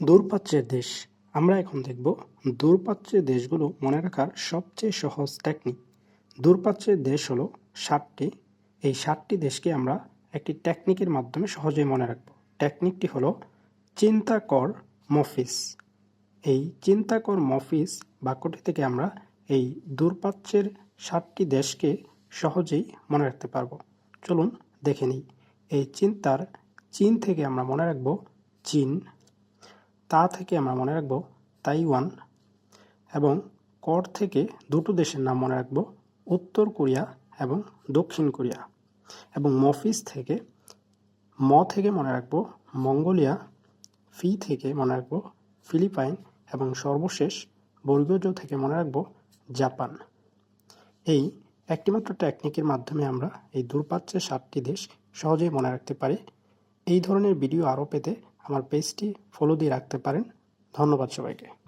দূরপ্রাচ্যের দেশ। আমরা এখন দেখব দূরপ্রাচ্যের দেশগুলো মনে রাখার সবচেয়ে সহজ টেকনিক দূরপ্রাচ্যের দেশ হলো ষাটটি এই ষাটটি দেশকে আমরা একটি টেকনিকের মাধ্যমে সহজেই মনে রাখব। টেকনিকটি হলো চিন্তা কর মফিস এই চিন্তা কর মফিস বাক্যটি থেকে আমরা এই দূরপ্রাচ্যের ষাটটি দেশকে সহজেই মনে রাখতে পারব। চলুন দেখে নিই। এই চিন্তার চীন থেকে আমরা মনে রাখব চীন। তা থেকে আমরা মনে রাখব তাইওয়ান এবং কর থেকে দুটো দেশের নাম মনে রাখব, উত্তর কোরিয়া এবং দক্ষিণ কোরিয়া এবং মফিস থেকে ম থেকে মনে রাখব মঙ্গোলিয়া, ফি থেকে মনে রাখব ফিলিপাইন এবং সর্বশেষ বর্গজ থেকে মনে রাখব জাপান। এই একটিমাত্র টেকনিকের মাধ্যমে আমরা এই দূরপ্রাচ্যের সাতটি দেশ সহজেই মনে রাখতে পারি। এই ধরনের ভিডিও আরও পেতে আমার পেজটি ফলো দিয়ে রাখতে পারেন। ধন্যবাদ সবাইকে।